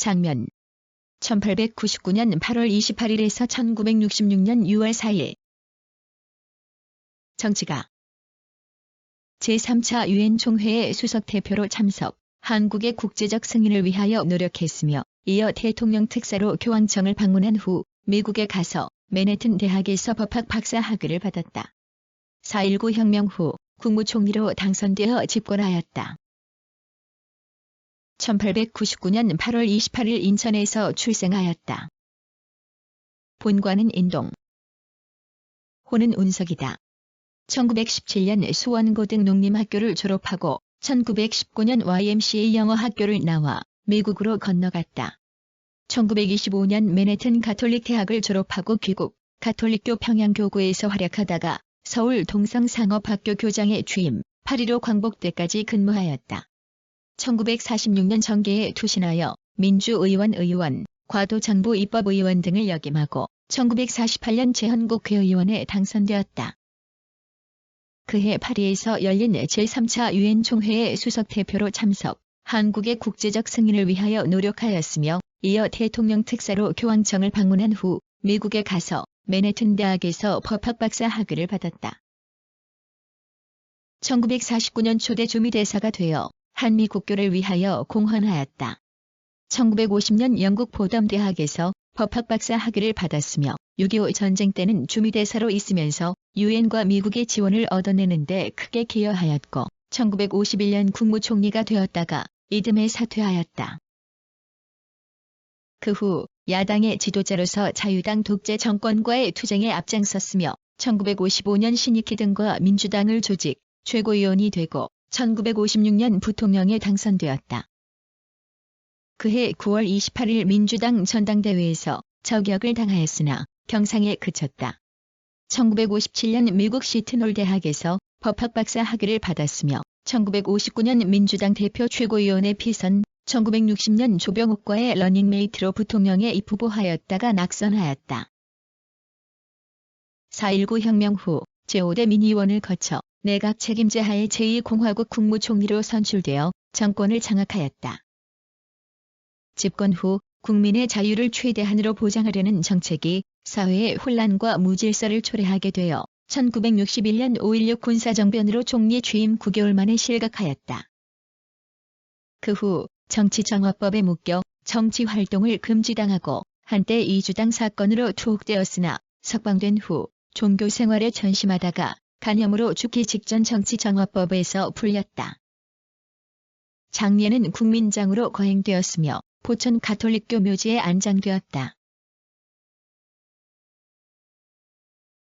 장면 1899년 8월 28일에서 1966년 6월 4일 정치가 제3차 유엔 총회의 수석 대표로 참석, 한국의 국제적 승인을 위하여 노력했으며 이어 대통령 특사로 교황청을 방문한 후 미국에 가서 맨해튼 대학에서 법학 박사 학위를 받았다. 4.19 혁명 후 국무총리로 당선되어 집권하였다. 1899년 8월 28일 인천에서 출생하였다. 본관은 인동. 호는 운석이다. 1917년 수원고등 농림학교를 졸업하고 1919년 YMCA 영어학교를 나와 미국으로 건너갔다. 1925년 맨해튼 가톨릭 대학을 졸업하고 귀국, 가톨릭교 평양교구에서 활약하다가 서울 동성상업학교 교장에 취임, 8.15 광복대까지 근무하였다. 1946년 정계에 투신하여 민주의원 의원, 과도정부 입법의원 등을 역임하고 1948년 재헌국회의원에 당선되었다. 그해 파리에서 열린 제3차 유엔 총회의 수석 대표로 참석, 한국의 국제적 승인을 위하여 노력하였으며 이어 대통령 특사로 교황청을 방문한 후 미국에 가서 맨해튼 대학에서 법학 박사 학위를 받았다. 1949년 초대 주미대사가 되어 한미 국교를 위하여 공헌하였다. 1950년 영국 포덤 대학에서 법학 박사 학위를 받았으며 6.25 전쟁 때는 주미대사로 있으면서 유엔과 미국의 지원을 얻어내는데 크게 기여하였고 1951년 국무총리가 되었다가 이듬해 사퇴하였다. 그 후 야당의 지도자로서 자유당 독재 정권과의 투쟁에 앞장섰으며 1955년 신익희 등과 민주당을 조직, 최고위원이 되고 1956년 부통령에 당선되었다. 그해 9월 28일 민주당 전당대회에서 저격을 당하였으나 경상에 그쳤다. 1957년 미국 시트놀 대학에서 법학 박사 학위를 받았으며 1959년 민주당 대표 최고위원회 피선, 1960년 조병옥과의 러닝메이트로 부통령에 입후보하였다가 낙선하였다. 4.19 혁명 후 제5대 민의원을 거쳐 내각 책임제 하에 제2공화국 국무총리로 선출되어 정권을 장악하였다. 집권 후 국민의 자유를 최대한으로 보장하려는 정책이 사회의 혼란과 무질서를 초래하게 되어 1961년 5.16 군사정변으로 총리 취임 9개월 만에 실각하였다. 그 후 정치정화법에 묶여 정치활동을 금지당하고 한때 이주당 사건으로 투옥되었으나 석방된 후 종교생활에 전심하다가 간염으로 죽기 직전 정치정화법에서 풀렸다. 장례는 국민장으로 거행되었으며 포천 가톨릭교 묘지에 안장되었다.